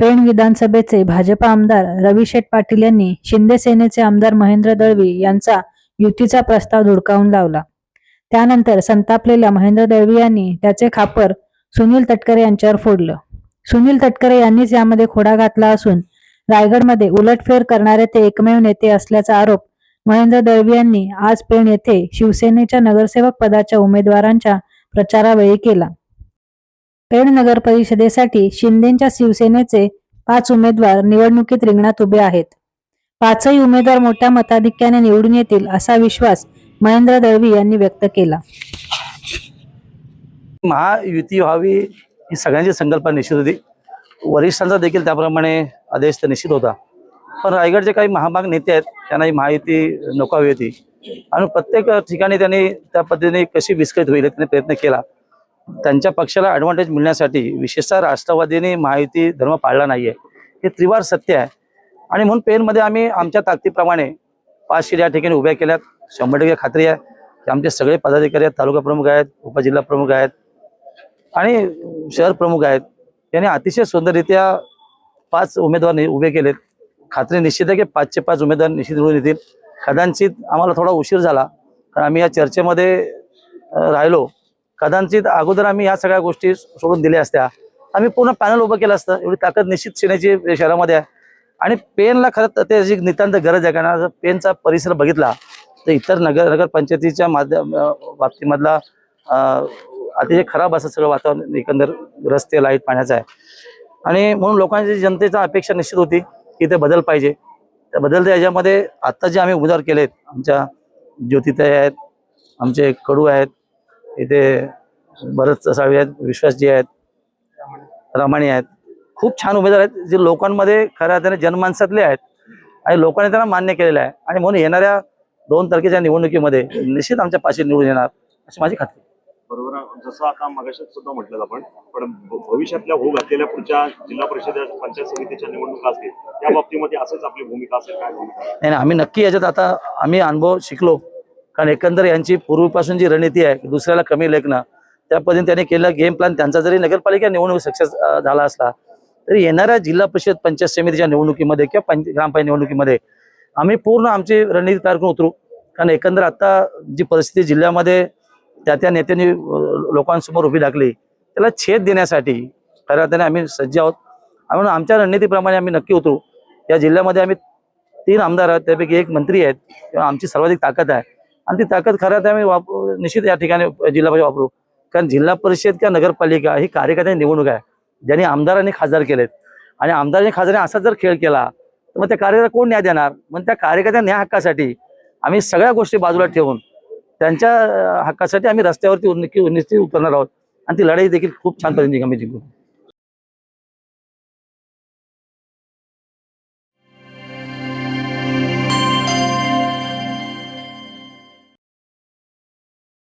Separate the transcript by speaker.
Speaker 1: पेण विधानसभेचे भाजपा आमदार रविशेठ पाटील यांनी शिंदे सेनेचे आमदार महेंद्र दळवी यांचा युतीचा प्रस्ताव धुडकावून लावला. त्यानंतर संतापलेल्या महेंद्र दळवी यांनी त्याचे खापर सुनील तटकरे यांच्यावर फोडलं. सुनील तटकरे यांनीच यामध्ये खोडा घातला असून रायगडमध्ये उलटफेर करणारे ते एकमेव नेते असल्याचा आरोप महेंद्र दळवी यांनी आज पेण येथे शिवसेनेच्या नगरसेवक पदाच्या उमेदवारांच्या प्रचारावेळी केला. पेण नगर परिषदेसाठी शिंदेच्या शिवसेनेचे पाच उमेदवार निवडणुकीत रिंगणात उभे आहेत. पाचही उमेदवार मोठ्या मताधिक्याने निवडून येतील असा विश्वास महेंद्र दळवी यांनी व्यक्त केला.
Speaker 2: महायुती व्हावी ही सगळ्यांची संकल्पना निश्चित होती. वरिष्ठांचा देखील त्याप्रमाणे आदेश तर निश्चित होता. पण रायगडचे काही महामाग नेते आहेत त्यांना ही महायुती नको हवी होती. आणि प्रत्येक ठिकाणी त्यांनी त्या पद्धतीने कशी विस्कळीत होईल त्यांनी प्रयत्न केला. त्यांच्या पक्षाला ॲडव्हान्टेज मिळण्यासाठी विशेषतः राष्ट्रवादीने महायुती धर्म पाळला नाही आहे हे त्रिवार सत्य आहे. आणि म्हणून पेनमध्ये आम्ही आमच्या ताकदीप्रमाणे पाच सीट या ठिकाणी उभ्या केल्यात. शंभर टक्के खात्री आहे की आमचे सगळे पदाधिकारी आहेत तालुका प्रमुख आहेत उपजिल्हा प्रमुख आहेत आणि शहर प्रमुख आहेत. यांनी अतिशय सुंदररित्या पाच उमेदवार उभे केलेत. खात्री निश्चित आहे की पाचशे पाच उमेदवार निश्चित निवडून येतील. कदाचित आम्हाला थोडा उशीर झाला कारण आम्ही या चर्चेमध्ये राहिलो. कदाचित अगोदर आम्ही या सगळ्या गोष्टी सोडून दिल्या असत्या. आम्ही पूर्ण पॅनल उभं केलं असतं. एवढी ताकद निश्चित सेनेची शहरामध्ये आहे. आणि पेनला खरं तर त्याची नितांत गरज आहे. कारण जर पेनचा परिसर बघितला तर इतर नगर नगरपंचायतीच्या माध्यम बाबतीमधला अतिशय खराब असं सगळं वातावरण एकंदर रस्ते लाइट पाण्याचं आहे. आणि म्हणून लोकांची जनतेचा अपेक्षा निश्चित होती की ते बदल पाहिजे. त्या बदलत्या याच्यामध्ये आत्ता जे आम्ही उमेदवार केलेत आमच्या ज्योतिताई आहेत आमचे कडू आहेत इथे बरंच साळवे आहेत विश्वासजी आहेत. रमाणी आहेत. खूप छान उमेदवार आहेत जे लोकांमध्ये खऱ्या अर्थाने जनमानसातले आहेत आणि लोकांनी त्यांना मान्य केलेलं आहे. आणि म्हणून येणाऱ्या दोन तारखेच्या निवडणुकीमध्ये निश्चित आमच्या पाशी निवडून येणार अशी माझी खात्री.
Speaker 3: बरोबर. जसं आता मगाशात सुद्धा म्हटलं आपण पण भविष्यातल्या होऊ घातलेल्या पुढच्या जिल्हा परिषद पंचायत समितीच्या निवडणुका असतील त्या बाबतीमध्ये असंच आपली भूमिका असेल काय भूमिका?
Speaker 2: नाही, आम्ही नक्की याच्यात आता आम्ही अनुभव शिकलो. कारण एकंदर यांची पूर्वीपासून जी रणनीती आहे दुसऱ्याला कमी लेखणं त्या पद्धतीने त्यांनी केलं गेम प्लॅन त्यांचा जरी नगरपालिका निवडणूक सक्सेस झाला असला तरी येणाऱ्या जिल्हा परिषद पंचायत समितीच्या निवडणुकीमध्ये किंवा पंच ग्रामपंचायत निवडणुकीमध्ये आम्ही पूर्ण आमची रणनीती तयार करून उतरू. कारण एकंदर आता जी परिस्थिती जिल्ह्यामध्ये त्या त्या नेत्यांनी लोकांसमोर उभी टाकली त्याला छेद देण्यासाठी खऱ्या अर्थाने आम्ही सज्ज आहोत. म्हणून आमच्या रणनीतीप्रमाणे आम्ही नक्की उतरू. या जिल्ह्यामध्ये आम्ही तीन आमदार आहेत त्यापैकी एक मंत्री आहेत किंवा आमची सर्वाधिक ताकद आहे. आणि ती ताकद खरं तर आम्ही वापरू निश्चित या ठिकाणी जिल्हा परिषद वापरू. कारण जिल्हा परिषद किंवा नगरपालिका ही कार्यकर्त्यांची निवडणूक आहे. ज्यांनी आमदारांनी खासदार केलेत. आणि आमदारांनी खासदारांनी असा जर खेळ केला तर मग त्या कार्यकर्ता कोण न्याय देणार? मग त्या कार्यकर्त्या न्याय हक्कासाठी आम्ही सगळ्या गोष्टी बाजूला ठेवून त्यांच्या हक्कासाठी आम्ही रस्त्यावरती निश्चित उतरणार आहोत. आणि ती लढाई देखील खूप छान पद्धतीने आम्ही जिंकू.